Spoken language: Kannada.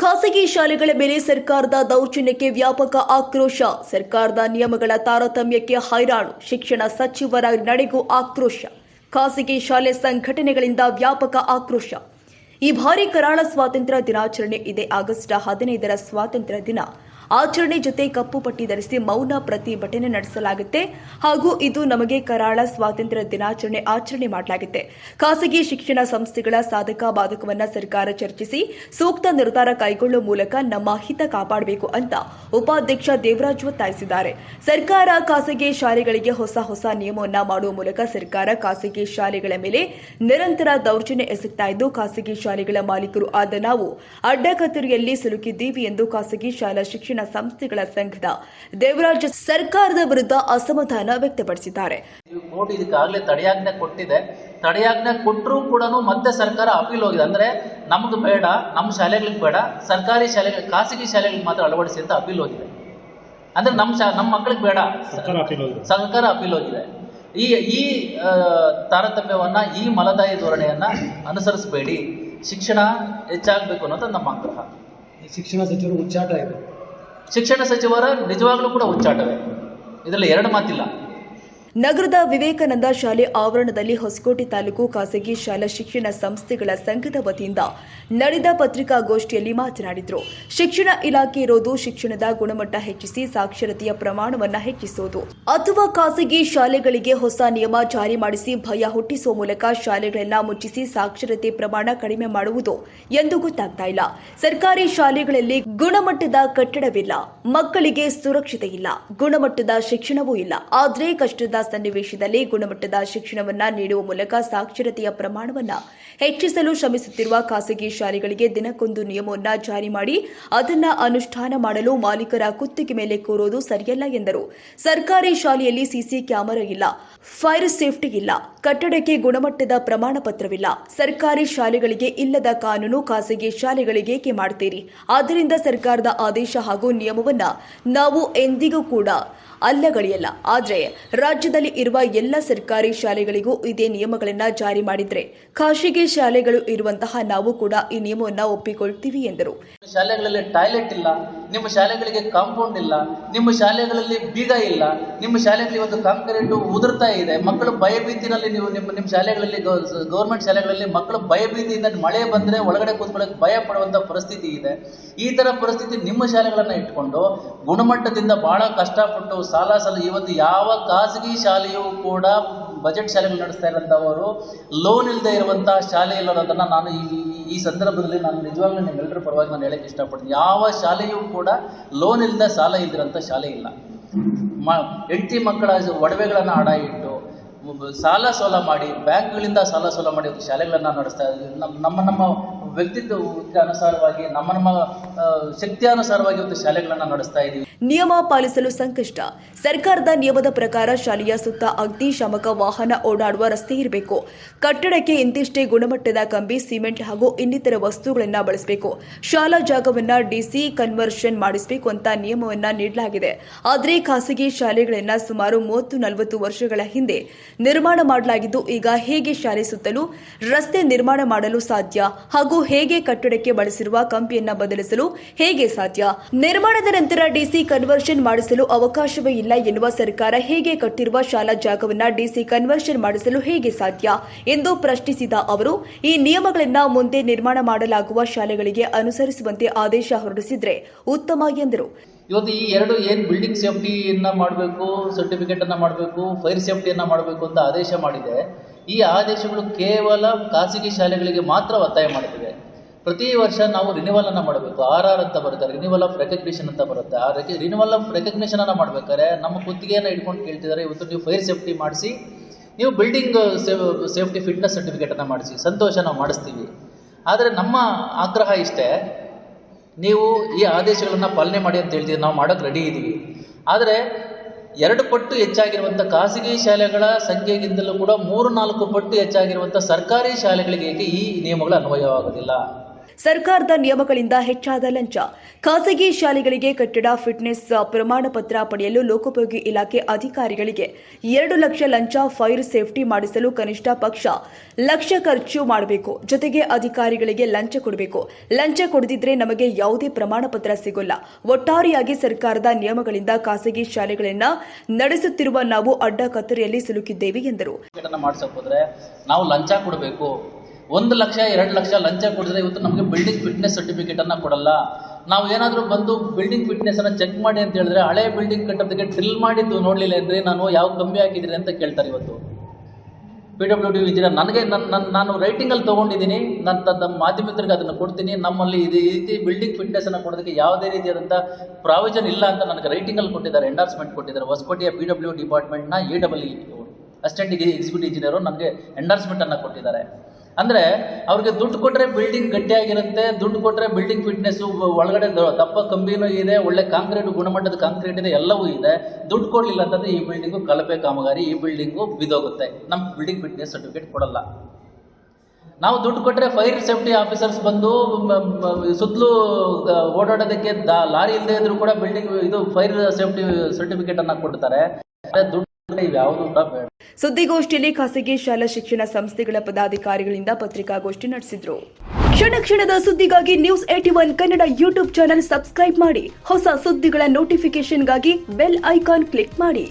ಖಾಸಗಿ ಶಾಲೆಗಳ ಮೇಲೆ ಸರ್ಕಾರದ ದೌರ್ಜನ್ಯಕ್ಕೆ ವ್ಯಾಪಕ ಆಕ್ರೋಶ. ಸರ್ಕಾರದ ನಿಯಮಗಳ ತಾರತಮ್ಯಕ್ಕೆ ಹೈರಾಣು. ಶಿಕ್ಷಣ ಸಚಿವರ ನಡೆಗೂ ಆಕ್ರೋಶ. ಖಾಸಗಿ ಶಾಲೆ ಸಂಘಟನೆಗಳಿಂದ ವ್ಯಾಪಕ ಆಕ್ರೋಶ. ಈ ಬಾರಿ ಕರಾಳ ಸ್ವಾತಂತ್ರ್ಯ ದಿನಾಚರಣೆ ಇದೆ. ಆಗಸ್ಟ್ ಹದಿನೈದರ ಸ್ವಾತಂತ್ರ್ಯ ದಿನ. ಆಚರಣೆ ಜೊತೆ ಕಪ್ಪು ಪಟ್ಟಿ ಧರಿಸಿ ಮೌನ ಪ್ರತಿಭಟನೆ ನಡೆಸಲಾಗುತ್ತೆ. ಹಾಗೂ ಇದು ನಮಗೆ ಕರಾಳ ಸ್ವಾತಂತ್ರ್ಯ ದಿನಾಚರಣೆ ಆಚರಣೆ ಮಾಡಲಾಗುತ್ತೆ. ಖಾಸಗಿ ಶಿಕ್ಷಣ ಸಂಸ್ಥೆಗಳ ಸಾಧಕ ಬಾಧಕವನ್ನ ಸರ್ಕಾರ ಚರ್ಚಿಸಿ ಸೂಕ್ತ ನಿರ್ಧಾರ ಕೈಗೊಳ್ಳುವ ಮೂಲಕ ನಮ್ಮ ಹಿತ ಕಾಪಾಡಬೇಕು ಅಂತ ಉಪಾಧ್ಯಕ್ಷ ದೇವರಾಜ್ ಒತ್ತಾಯಿಸಿದ್ದಾರೆ. ಸರ್ಕಾರ ಖಾಸಗಿ ಶಾಲೆಗಳಿಗೆ ಹೊಸ ಹೊಸ ನಿಯಮವನ್ನ ಮಾಡುವ ಮೂಲಕ ಸರ್ಕಾರ ಖಾಸಗಿ ಶಾಲೆಗಳ ಮೇಲೆ ನಿರಂತರ ದೌರ್ಜನ್ಯ ಎಸಗ್ತಾ ಇದ್ದು, ಖಾಸಗಿ ಶಾಲೆಗಳ ಮಾಲೀಕರು ಆದ ನಾವು ಅಡ್ಡಕತ್ತರಿಯಲ್ಲಿ ಸಿಲುಕಿದ್ದೀವಿ ಎಂದು ಖಾಸಗಿ ಶಾಲಾ ಶಿಕ್ಷಣ ಸಂಸ್ಥೆಗಳ ಸಂಘದ ದೇವರಾಜ್ ಸರ್ಕಾರದ ವಿರುದ್ಧ ಅಸಮಾಧಾನ ವ್ಯಕ್ತಪಡಿಸಿದ್ದಾರೆ. ಕೋರ್ಟ್ ಇದಕ್ಕಾಗಲೇ ತಡೆಯಾಜ್ಞೆ ಕೊಟ್ಟಿದೆ. ತಡೆಯಾಜ್ಞೆ ಕೊಟ್ಟರೂ ಕೂಡ ಮತ್ತೆ ಸರ್ಕಾರ ಅಪೀಲ್ ಹೋಗಿದೆ. ಅಂದ್ರೆ ನಮ್ದು ಬೇಡ ನಮ್ಮ ಶಾಲೆಗಳಿಗೆ ಬೇಡ ಸರ್ಕಾರಿ ಶಾಲೆಗಳಿಗೆ ಖಾಸಗಿ ಶಾಲೆಗಳಿಗೆ ಮಾತ್ರ ಅಳವಡಿಸಿ ಅಂತ ಅಪೀಲ್ ಹೋಗಿದೆ. ಅಂದ್ರೆ ನಮ್ಮ ಶಾ ನಮ್ಮ ಮಕ್ಕಳಿಗೆ ಬೇಡ. ಸರ್ಕಾರ ಅಪೀಲ್ ಹೋಗಿದೆ. ಸರ್ಕಾರ ಅಪೀಲ್ ಹೋಗಿದೆ. ಈ ಈ ತಾರತಮ್ಯವನ್ನ ಈ ಮಲದಾಯಿ ಧೋರಣೆಯನ್ನ ಅನುಸರಿಸಬೇಡಿ. ಶಿಕ್ಷಣ ಹೆಚ್ಚಾಗಬೇಕು ಅನ್ನೋದು ನಮ್ಮ ಆಗ್ರಹ. ಈ ಶಿಕ್ಷಣ ಸಚಿವರು ಉಚ್ಚಾಟ ಇದೆ ಶಿಕ್ಷಣ ಸಚಿವರ ನಿಜವಾಗ್ಲೂ ಕೂಡ ಉಚ್ಚಾಟವೇ ಇದರಲ್ಲಿ ಎರಡು ಮಾತಿಲ್ಲ. ನಗರದ ವಿವೇಕಾನಂದ ಶಾಲೆ ಆವರಣದಲ್ಲಿ ಹೊಸಕೋಟೆ ತಾಲೂಕು ಖಾಸಗಿ ಶಾಲಾ ಶಿಕ್ಷಣ ಸಂಸ್ಥೆಗಳ ಸಂಘದ ವತಿಯಿಂದ ನಡೆದ ಪತ್ರಿಕಾಗೋಷ್ಠಿಯಲ್ಲಿ ಮಾತನಾಡಿದರು. ಶಿಕ್ಷಣ ಇಲಾಖೆ ಇರೋದು ಶಿಕ್ಷಣದ ಗುಣಮಟ್ಟ ಹೆಚ್ಚಿಸಿ ಸಾಕ್ಷರತೆಯ ಪ್ರಮಾಣವನ್ನು ಹೆಚ್ಚಿಸುವುದು ಅಥವಾ ಖಾಸಗಿ ಶಾಲೆಗಳಿಗೆ ಹೊಸ ನಿಯಮ ಜಾರಿ ಮಾಡಿಸಿ ಭಯ ಹುಟ್ಟಿಸುವ ಮೂಲಕ ಶಾಲೆಗಳನ್ನ ಮುಚ್ಚಿಸಿ ಸಾಕ್ಷರತೆ ಪ್ರಮಾಣ ಕಡಿಮೆ ಮಾಡುವುದು ಎಂದು ಗೊತ್ತಾಗ್ತಾ ಇಲ್ಲ. ಸರ್ಕಾರಿ ಶಾಲೆಗಳಲ್ಲಿ ಗುಣಮಟ್ಟದ ಕಟ್ಟಡವಿಲ್ಲ. ಮಕ್ಕಳಿಗೆ ಸುರಕ್ಷತೆ ಇಲ್ಲ. ಗುಣಮಟ್ಟದ ಶಿಕ್ಷಣವೂ ಇಲ್ಲ. ಆದ್ರೆ ಕಷ್ಟದ ಸನ್ನಿವೇಶದಲ್ಲಿ ಗುಣಮಟ್ಟದ ಶಿಕ್ಷಣವನ್ನು ನೀಡುವ ಮೂಲಕ ಸಾಕ್ಷರತೆಯ ಪ್ರಮಾಣವನ್ನು ಹೆಚ್ಚಿಸಲು ಶ್ರಮಿಸುತ್ತಿರುವ ಖಾಸಗಿ ಶಾಲೆಗಳಿಗೆ ದಿನಕ್ಕೊಂದು ನಿಯಮವನ್ನು ಜಾರಿ ಮಾಡಿ ಅದನ್ನ ಅನುಷ್ಠಾನ ಮಾಡಲು ಮಾಲೀಕರ ಕುತ್ತಿಗೆ ಮೇಲೆ ಕೋರೋದು ಸರಿಯಲ್ಲ ಎಂದರು. ಸರ್ಕಾರಿ ಶಾಲೆಯಲ್ಲಿ ಸಿಸಿ ಕ್ಯಾಮೆರಾ ಇಲ್ಲ, ಫೈರ್ ಸೇಫ್ಟಿ ಇಲ್ಲ, ಕಟ್ಟಡಕ್ಕೆ ಗುಣಮಟ್ಟದ ಪ್ರಮಾಣ ಪತ್ರವಿಲ್ಲ. ಸರ್ಕಾರಿ ಶಾಲೆಗಳಿಗೆ ಇಲ್ಲದ ಕಾನೂನು ಖಾಸಗಿ ಶಾಲೆಗಳಿಗೆ ಏಕೆ ಮಾಡ್ತೀರಿ? ಆದ್ದರಿಂದ ಸರ್ಕಾರದ ಆದೇಶ ಹಾಗೂ ನಿಯಮವನ್ನ ನಾವು ಎಂದಿಗೂ ಕೂಡ ಅಲ್ಲಗಳೆಯಲ್ಲ. ಆದರೆ ರಾಜ್ಯದಲ್ಲಿ ಇರುವ ಎಲ್ಲ ಸರ್ಕಾರಿ ಶಾಲೆಗಳಿಗೂ ಇದೇ ನಿಯಮಗಳನ್ನು ಜಾರಿ ಮಾಡಿದ್ರೆ ಖಾಸಗಿ ಶಾಲೆಗಳು ಇರುವಂತಹ ನಾವು ಕೂಡ ಈ ನಿಯಮವನ್ನು ಒಪ್ಪಿಕೊಳ್ತೀವಿ ಎಂದರು. ಶಾಲೆಗಳಲ್ಲಿ ಟಾಯ್ಲೆಟ್ ಇಲ್ಲ. ನಿಮ್ಮ ಶಾಲೆಗಳಿಗೆ ಕಾಂಪೌಂಡ್ ಇಲ್ಲ, ನಿಮ್ಮ ಶಾಲೆಗಳಲ್ಲಿ ಬೀಗ ಇಲ್ಲ, ನಿಮ್ಮ ಶಾಲೆಗಳಲ್ಲಿ ಒಂದು ಕಾಂಕ್ರೀಟು ಉದುರ್ತಾ ಇದೆ, ಮಕ್ಕಳು ಭಯಭೀತಿನಲ್ಲಿ ನೀವು ನಿಮ್ಮ ನಿಮ್ಮ ಶಾಲೆಗಳಲ್ಲಿ ಗೌರ್ಮೆಂಟ್ ಶಾಲೆಗಳಲ್ಲಿ ಮಕ್ಕಳು ಭಯಭೀತಿಯಿಂದ ಮಳೆ ಬಂದರೆ ಒಳಗಡೆ ಕೂತ್ಕೊಳ್ಳೋಕೆ ಭಯ ಪಡುವಂಥ ಪರಿಸ್ಥಿತಿ ಇದೆ. ಈ ಥರ ಪರಿಸ್ಥಿತಿ ನಿಮ್ಮ ಶಾಲೆಗಳನ್ನು ಇಟ್ಕೊಂಡು ಗುಣಮಟ್ಟದಿಂದ ಭಾಳ ಕಷ್ಟಪಟ್ಟು ಸಾಲ ಸಾಲ ಇವತ್ತು ಯಾವ ಖಾಸಗಿ ಶಾಲೆಯೂ ಕೂಡ ಬಜೆಟ್ ಶಾಲೆಗಳು ನಡೆಸ್ತಾ ಇರೋಂಥವರು ಲೋನ್ ಇಲ್ಲದೆ ಇರುವಂಥ ಶಾಲೆ ಇಲ್ಲದನ್ನು ನಾನು ಈ ಈ- ಸಂದರ್ಭದಲ್ಲಿ ನಾನು ನಿಜವಾಗ್ಲೂ ನಿಮ್ಮೆಲ್ಲರ ಪರವಾಗಿ ನಾನು ಹೇಳಕ್ಕೆ ಇಷ್ಟಪಡ್ತೀನಿ. ಯಾವ ಶಾಲೆಯೂ ಕೂಡ ಲೋನ್ ಇಲ್ಲದ ಸಾಲ ಇಲ್ದಿರೋಂಥ ಶಾಲೆ ಇಲ್ಲ. ಮ, ಹೆಂಡತಿ ಮಕ್ಕಳ ಒಡವೆಗಳನ್ನು ಅಡ ಇಟ್ಟು, ಸಾಲ ಸೋಲ ಮಾಡಿ, ಬ್ಯಾಂಕ್ಗಳಿಂದ ಸಾಲ ಸೋಲ ಮಾಡಿ ಶಾಲೆಗಳನ್ನು ನಡೆಸ್ತಾ ಇದ್ದೀವಿ ನಮ್ಮ ನಮ್ಮ ನಮ್ಮ ವ್ಯಕ್ತಿತ್ವಕ್ಕೆ ಅನುಸಾರವಾಗಿ ನಮ್ಮ ನಮ್ಮ ಶಕ್ತಿಯಾನುಸಾರವಾಗಿ ಇವತ್ತು ಶಾಲೆಗಳನ್ನು ನಡೆಸ್ತಾ ಇದ್ದೀವಿ ನಿಯಮ ಪಾಲಿಸಲು ಸಂಕಷ್ಟ. ಸರ್ಕಾರದ ನಿಯಮದ ಪ್ರಕಾರ ಶಾಲೆಯ ಸುತ್ತ ಅಗ್ನಿಶಾಮಕ ವಾಹನ ಓಡಾಡುವ ರಸ್ತೆ ಇರಬೇಕು. ಕಟ್ಟಡಕ್ಕೆ ಇಂತಿಷ್ಟೇ ಗುಣಮಟ್ಟದ ಕಂಬಿ, ಸಿಮೆಂಟ್ ಹಾಗೂ ಇನ್ನಿತರ ವಸ್ತುಗಳನ್ನ ಬಳಸಬೇಕು. ಶಾಲಾ ಜಾಗವನ್ನ ಡಿಸಿ ಕನ್ವರ್ಷನ್ ಮಾಡಿಸಬೇಕು ಅಂತ ನಿಯಮವನ್ನ ನೀಡಲಾಗಿದೆ. ಆದರೆ ಖಾಸಗಿ ಶಾಲೆಗಳನ್ನ ಸುಮಾರು ಮೂವತ್ತು ನಲವತ್ತು ವರ್ಷಗಳ ಹಿಂದೆ ನಿರ್ಮಾಣ ಮಾಡಲಾಗಿದ್ದು, ಈಗ ಹೇಗೆ ಶಾಲೆ ಸುತ್ತಲೂ ರಸ್ತೆ ನಿರ್ಮಾಣ ಮಾಡಲು ಸಾಧ್ಯ ಹಾಗೂ ಹೇಗೆ ಕಟ್ಟಡಕ್ಕೆ ಬಳಸಿರುವ ಕಂಪಿಯನ್ನ ಬದಲಿಸಲು ಹೇಗೆ ಸಾಧ್ಯ? ನಿರ್ಮಾಣದ ನಂತರ ಡಿಸಿ ಕನ್ವರ್ಷನ್ ಮಾಡಿಸಲು ಅವಕಾಶವೇ ಇಲ್ಲ ಎನ್ನುವ ಸರ್ಕಾರ ಹೇಗೆ ಕಟ್ಟಿರುವ ಶಾಲಾ ಜಾಗವನ್ನ ಡಿಸಿ ಕನ್ವರ್ಷನ್ ಮಾಡಿಸಲು ಹೇಗೆ ಸಾಧ್ಯ ಎಂದು ಪ್ರಶ್ನಿಸಿದ ಅವರು, ಈ ನಿಯಮಗಳನ್ನ ಮುಂದೆ ನಿರ್ಮಾಣ ಮಾಡಲಾಗುವ ಶಾಲೆಗಳಿಗೆ ಅನುಸರಿಸುವಂತೆ ಆದೇಶ ಹೊರಡಿಸಿದ್ರೆ ಉತ್ತಮ ಎಂದರು. ಇವತ್ತು ಈ ಎರಡು ಏನು ಬಿಲ್ಡಿಂಗ್ ಸೇಫ್ಟಿಯನ್ನು ಮಾಡಬೇಕು ಸರ್ಟಿಫಿಕೇಟನ್ನು ಮಾಡಬೇಕು ಫೈರ್ ಸೇಫ್ಟಿಯನ್ನು ಮಾಡಬೇಕು ಅಂತ ಆದೇಶ ಮಾಡಿದೆ ಈ ಆದೇಶಗಳು ಕೇವಲ ಖಾಸಗಿ ಶಾಲೆಗಳಿಗೆ ಮಾತ್ರ ಒತ್ತಾಯ ಮಾಡುತ್ತಿದೆ ಪ್ರತಿ ವರ್ಷ ನಾವು ರಿನಿವಲನ್ನು ಮಾಡಬೇಕು. ಆರ್ ಆರ್ ಅಂತ ಬರುತ್ತೆ ರಿನಿವಲ್ ಆಫ್ ರೆಕಗ್ನಿಷನ್ ಅಂತ ಬರುತ್ತೆ. ಆ ರೆಕ ರಿನಿವಲ್ ಆಫ್ ರೆಕಗ್ನಿಷನನ್ನು ಮಾಡ್ಬೇಕಾದ್ರೆ ನಮ್ಮ ಕುತ್ತಿಗೆಯನ್ನು ಇಟ್ಕೊಂಡು ಕೇಳ್ತಿದ್ದಾರೆ, ಇವತ್ತು ನೀವು ಫೈರ್ ಸೇಫ್ಟಿ ಮಾಡಿಸಿ, ನೀವು ಬಿಲ್ಡಿಂಗ್ ಸೇಫ್ಟಿ ಫಿಟ್ನೆಸ್ ಸರ್ಟಿಫಿಕೇಟನ್ನು ಮಾಡಿಸಿ ಸಂತೋಷ ನಾವು ಮಾಡಿಸ್ತೀವಿ. ಆದರೆ ನಮ್ಮ ಆಗ್ರಹ ಇಷ್ಟೇ, ನೀವು ಈ ಆದೇಶಗಳನ್ನು ಪಾಲನೆ ಮಾಡಿ ಅಂತ ಹೇಳ್ತೀವಿ, ನಾವು ಮಾಡೋಕ್ಕೆ ರೆಡಿ ಇದ್ದೀವಿ ಆದರೆ ಎರಡು ಪಟ್ಟು ಹೆಚ್ಚಾಗಿರುವಂಥ ಖಾಸಗಿ ಶಾಲೆಗಳ ಸಂಖ್ಯೆಗಿಂತಲೂ ಕೂಡ ಮೂರು ನಾಲ್ಕು ಪಟ್ಟು ಹೆಚ್ಚಾಗಿರುವಂಥ ಸರ್ಕಾರಿ ಶಾಲೆಗಳಿಗೆ ಈ ನಿಯಮಗಳು ಅನ್ವಯವಾಗೋದಿಲ್ಲ. ಸರ್ಕಾರದ ನಿಯಮಗಳಿಂದ ಹೆಚ್ಚಾದ ಲಂಚ. ಖಾಸಗಿ ಶಾಲೆಗಳಿಗೆ ಕಟ್ಟಡ, ಫಿಟ್ನೆಸ್, ಪ್ರಮಾಣ ಪತ್ರ ಪಡೆಯಲು ಲೋಕೋಪಯೋಗಿ ಇಲಾಖೆ ಅಧಿಕಾರಿಗಳಿಗೆ ಎರಡು ಲಕ್ಷ ಲಂಚ, ಫೈರ್ ಸೇಫ್ಟಿ ಮಾಡಿಸಲು ಕನಿಷ್ಠ ಪಕ್ಷ ಲಕ್ಷ ಖರ್ಚು ಮಾಡಬೇಕು. ಜೊತೆಗೆ ಅಧಿಕಾರಿಗಳಿಗೆ ಲಂಚ ಕೊಡಬೇಕು. ಲಂಚ ಕೊಡದಿದ್ರೆ ನಮಗೆ ಯಾವುದೇ ಪ್ರಮಾಣ ಪತ್ರ ಸಿಗೋಲ್ಲ. ಒಟ್ಟಾರೆಯಾಗಿ ಸರ್ಕಾರದ ನಿಯಮಗಳಿಂದ ಖಾಸಗಿ ಶಾಲೆಗಳನ್ನ ನಡೆಸುತ್ತಿರುವ ನಾವು ಅಡ್ಡ ಕತ್ತರಿಯಲ್ಲಿ ಸಿಲುಕಿದ್ದೇವೆ ಎಂದರು. ನಾವು ಲಂಚ ಕೊಡಬೇಕು. ಒಂದು ಲಕ್ಷ, ಎರಡು ಲಕ್ಷ ಲಂಚ ಕೊಡಿದ್ರೆ ಇವತ್ತು ನಮಗೆ ಬಿಲ್ಡಿಂಗ್ ಫಿಟ್ನೆಸ್ ಸರ್ಟಿಫಿಕೇಟನ್ನು ಕೊಡಲ್ಲ. ನಾವು ಏನಾದರೂ ಬಂದು ಬಿಲ್ಡಿಂಗ್ ಫಿಟ್ನೆಸ್ಸನ್ನು ಚೆಕ್ ಮಾಡಿ ಅಂತ ಹೇಳಿದ್ರೆ ಹಳೆ ಬಿಲ್ಡಿಂಗ್ ಕಟ್ಟೋದಕ್ಕೆ ಡ್ರಿಲ್ ಮಾಡಿದ್ದು ನೋಡಲಿಲ್ಲ ಅಂದರೆ ನಾನು ಯಾವ ಕಮ್ಮಿ ಹಾಕಿದ್ರಿ ಅಂತ ಕೇಳ್ತಾರೆ ಇವತ್ತು. ಪಿ ಡಬ್ಲ್ಯೂ ಡಿ ಇಂಜಿನಿಯರ್ ನನಗೆ ನನ್ನ ನನ್ನ ನಾನು ರೈಟಿಂಗಲ್ಲಿ ತೊಗೊಂಡಿದ್ದೀನಿ. ನನ್ನ ತನ್ನ ಮಾಧ್ಯಮಿಕರಿಗೆ ಅದನ್ನು ಕೊಡ್ತೀನಿ. ನಮ್ಮಲ್ಲಿ ಇದು ಈ ರೀತಿ ಬಿಲ್ಡಿಂಗ್ ಫಿಟ್ನೆಸ್ಸನ್ನು ಕೊಡೋದಕ್ಕೆ ಯಾವುದೇ ರೀತಿಯಾದಂಥ ಪ್ರಾವಿಷನ್ ಇಲ್ಲ ಅಂತ ನನಗೆ ರೈಟಿಂಗಲ್ಲಿ ಕೊಟ್ಟಿದ್ದಾರೆ ಎಂಡಾರ್ಸ್ಮೆಂಟ್ ಕೊಟ್ಟಿದ್ದಾರೆ. ಹೊಸಕೋಟೆಯ ಪಿ ಡಬ್ಲ್ಯೂ ಡಿಪಾರ್ಟ್ಮೆಂಟ್ನ A W assistant executive engineer ನಮಗೆ ಎಂಡಾರ್ಸ್ಮೆಂಟನ್ನು ಕೊಟ್ಟಿದ್ದಾರೆ. ಅಂದರೆ ಅವ್ರಿಗೆ ದುಡ್ಡು ಕೊಟ್ಟರೆ ಬಿಲ್ಡಿಂಗ್ ಗಟ್ಟಿಯಾಗಿರುತ್ತೆ, ದುಡ್ಡು ಕೊಟ್ಟರೆ ಬಿಲ್ಡಿಂಗ್ ಫಿಟ್ನೆಸ್ಸು ಒಳಗಡೆ ದಪ್ಪ ಕಂಬಿನೂ ಇದೆ, ಒಳ್ಳೆ ಕಾಂಕ್ರೀಟ್ ಗುಣಮಟ್ಟದ ಕಾಂಕ್ರೀಟ್ ಇದೆ, ಎಲ್ಲವೂ ಇದೆ. ದುಡ್ಡು ಕೊಡಲಿಲ್ಲ ಅಂತಂದರೆ ಈ ಬಿಲ್ಡಿಂಗು ಕಲಪೆ ಕಾಮಗಾರಿ, ಈ ಬಿಲ್ಡಿಂಗು ಬಿದೋಗುತ್ತೆ. ನಮ್ಮ ಬಿಲ್ಡಿಂಗ್ ಫಿಟ್ನೆಸ್ ಸರ್ಟಿಫಿಕೇಟ್ ಕೊಡಲ್ಲ. ನಾವು ದುಡ್ಡು ಕೊಟ್ಟರೆ ಫೈರ್ ಸೇಫ್ಟಿ ಆಫೀಸರ್ಸ್ ಬಂದು ಸುತ್ತಲೂ ಓಡಾಡೋದಕ್ಕೆ ದಾ, ಲಾರಿ ಇಲ್ಲದೆ ಇದ್ರೂ ಕೂಡ ಬಿಲ್ಡಿಂಗ್ ಇದು ಫೈರ್ ಸೇಫ್ಟಿ ಸರ್ಟಿಫಿಕೇಟನ್ನು ಕೊಡ್ತಾರೆ. ದುಡ್ಡು ಸುದ್ದಿಗೋಷ್ಠಿಯಲ್ಲಿ ಖಾಸಗಿ ಶಾಲಾ ಶಿಕ್ಷಣ ಸಂಸ್ಥೆಗಳ ಪದಾಧಿಕಾರಿಗಳಿಂದ ಪತ್ರಿಕಾಗೋಷ್ಠಿ ನಡೆಸಿದ್ರು. ಕ್ಷಣ ಕ್ಷಣದ ಸುದ್ದಿಗಾಗಿ news eighty one Kannada YouTube channel subscribe ಮಾಡಿ. ಹೊಸ ಸುದ್ದಿಗಳ ನೋಟಿಫಿಕೇಶನ್ಗಾಗಿ ಬೆಲ್ ಐಕಾನ್ ಕ್ಲಿಕ್ ಮಾಡಿ.